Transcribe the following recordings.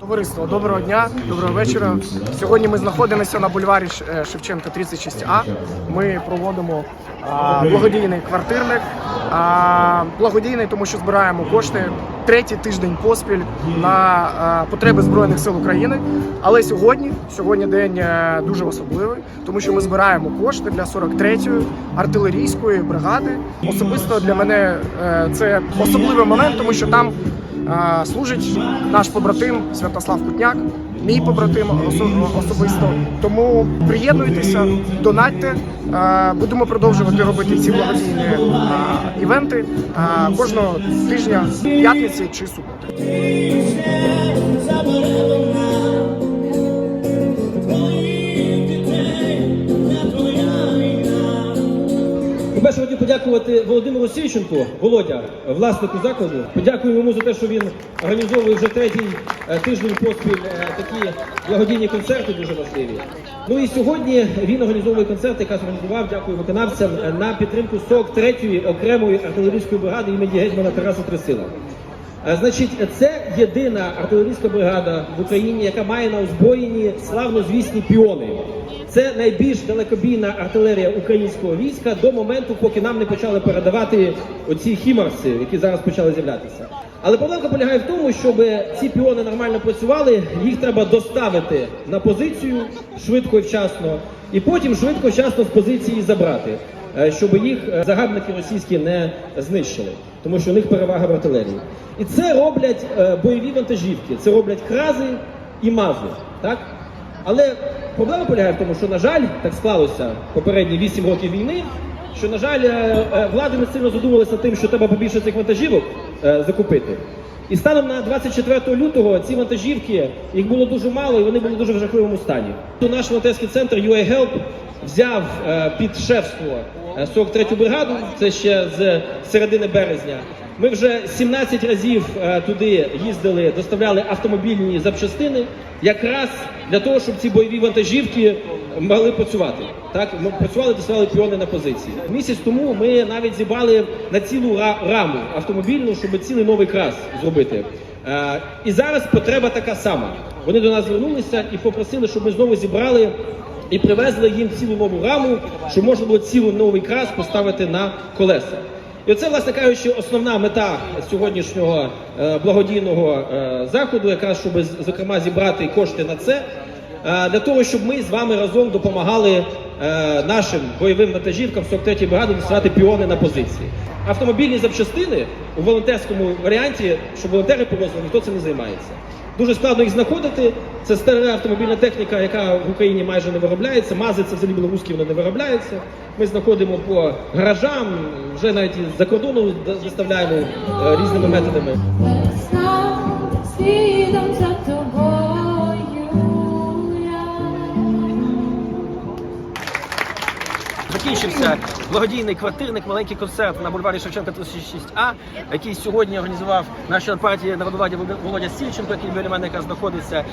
Товариство, доброго дня, доброго вечора. Сьогодні ми знаходимося на бульварі е, Шевченка 36А. Ми проводимо благодійний квартирник. А, благодійний, тому що збираємо кошти третій тиждень поспіль на потреби Збройних сил України. Але сьогодні, сьогодні день е, дуже особливий, тому що ми збираємо кошти для 43-ї артилерійської бригади. Особисто для мене е, це особливий момент, тому що там служить наш побратим Святослав Кутняк, мій побратим особисто. Тому приєднуйтеся, донатьте. Будемо продовжувати робити ці благодійні івенти кожного тижня, п'ятниці чи суботи. Хотів подякувати Володимиру Сільченку, Володя, власнику закладу. Подякуємо йому за те, що він організовує вже третій е, тиждень поспіль е, такі благодійні концерти дуже важливі. Ну і сьогодні він організовує концерт, яка організував, дякую виконавцям, е, на підтримку 43-ї окремої артилерійської бригади імені гетьмана Тараса Тресила. Е, Значить, це єдина артилерійська бригада в Україні, яка має на озброєнні славнозвісні піони. Це найбільш далекобійна артилерія українського війська до моменту, поки нам не почали передавати оці хімарси, які зараз почали з'являтися. Але проблемка полягає в тому, щоб ці піони нормально працювали, їх треба доставити на позицію швидко і вчасно, і потім швидко і вчасно з позиції забрати, е, щоб їх е, загарбники російські не знищили, тому що у них перевага в артилерії. І це роблять е, бойові вантажівки, це роблять крази і мази. Так? Але проблема полягає в тому, що, на жаль, так склалося попередні 8 років війни, що, на жаль, е, е, влади не сильно задумалися тим, що треба побільше цих вантажівок е, закупити. І станом на 24 лютого ці вантажівки, їх було дуже мало і вони були дуже в жахливому стані. То наш волонтерський центр UA Help взяв е, під шефство 43-ю бригаду, це ще з середини березня. Ми вже 17 разів е, туди їздили, доставляли автомобільні запчастини, якраз для того, щоб ці бойові вантажівки могли працювати. Так, ми працювали, доставляли піони на позиції. Місяць тому ми навіть зібрали на цілу раму автомобільну, щоб цілий новий крас зробити. Е, і зараз потреба така сама. Вони до нас звернулися і попросили, щоб ми знову зібрали і привезли їм цілу нову раму, щоб можна було цілий новий крас поставити на колеса. І оце, власне кажучи, основна мета сьогоднішнього е, благодійного е, заходу, якраз щоб зокрема зібрати кошти на це, е, для того, щоб ми з вами разом допомагали нашим бойовим вантажівкам 43-ї бригади доставати піони на позиції. Автомобільні запчастини у волонтерському варіанті, щоб волонтери привозили, ніхто цим не займається. Дуже складно їх знаходити. Це стара автомобільна техніка, яка в Україні майже не виробляється. Мази це взагалі білоруські вони не виробляються. Ми знаходимо по гаражам, вже навіть за кордону доставляємо е, різними методами. Закінчився благодійний квартирник, маленький концерт на бульварі Шевченка 36А, який сьогодні організував наш член партії народовладдя Володя- Сільченко, який біля мене якраз знаходиться.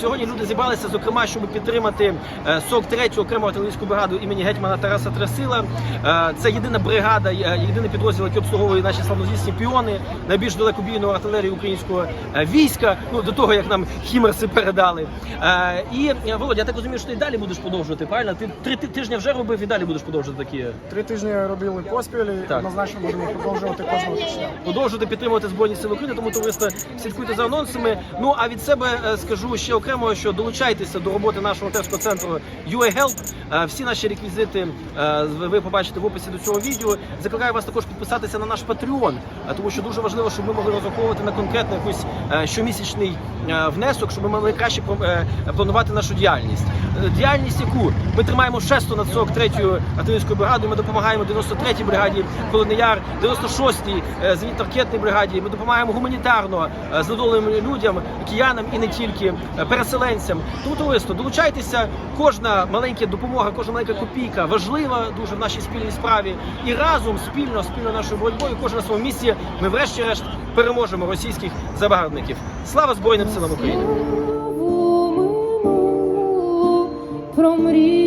Сьогодні люди зібралися, зокрема, щоб підтримати е, 43-ю окрему артилерійську бригаду імені гетьмана Тараса Тресила. Е, Це єдина бригада, е, єдиний підрозділ, який обслуговує наші славнозвісні піони, найбільш далекобійну артилерію українського е, війська. Ну до того як нам хімерси передали. Е, І е, Володя, я так розумію, що ти далі будеш продовжувати. Правильно? Ти три тижні вже робив і далі будеш продовжувати такі. Три тижні робили поспіль і Так. однозначно будемо продовжувати кожного тижня. продовжувати підтримувати збройні сили України. Тому товариство слідкуйте за анонсами. Ну а від себе е, скажу ще окремо, що долучайтеся до роботи нашого волонтерського центру UA Help. Е, Всі наші реквізити е, ви ви побачите в описі до цього відео. Закликаю вас також підписатися на наш Patreon, е, тому що дуже важливо, щоб ми могли розраховувати на конкретно якийсь е, щомісячний е, внесок, щоб ми могли краще про- е, планувати нашу діяльність. Е, Діяльність, яку ми тримаємо шесто над 43-ю артилерійською бригадою. Ми допомагаємо 93-й бригаді Холодний Яр, 96-й е, зенітно-ракетній бригаді. Ми допомагаємо гуманітарно е, знедоленим людям, киянам і не тільки е, переселенцям. Тому товариство, долучайтеся. Кожна маленька допомога, кожна маленька копійка важлива дуже в нашій спільній справі. І разом спільно, спільно нашою боротьбою, кожен на своєму місці, ми врешті-решт переможемо російських загарбників. Слава Збройним силам України! Мрію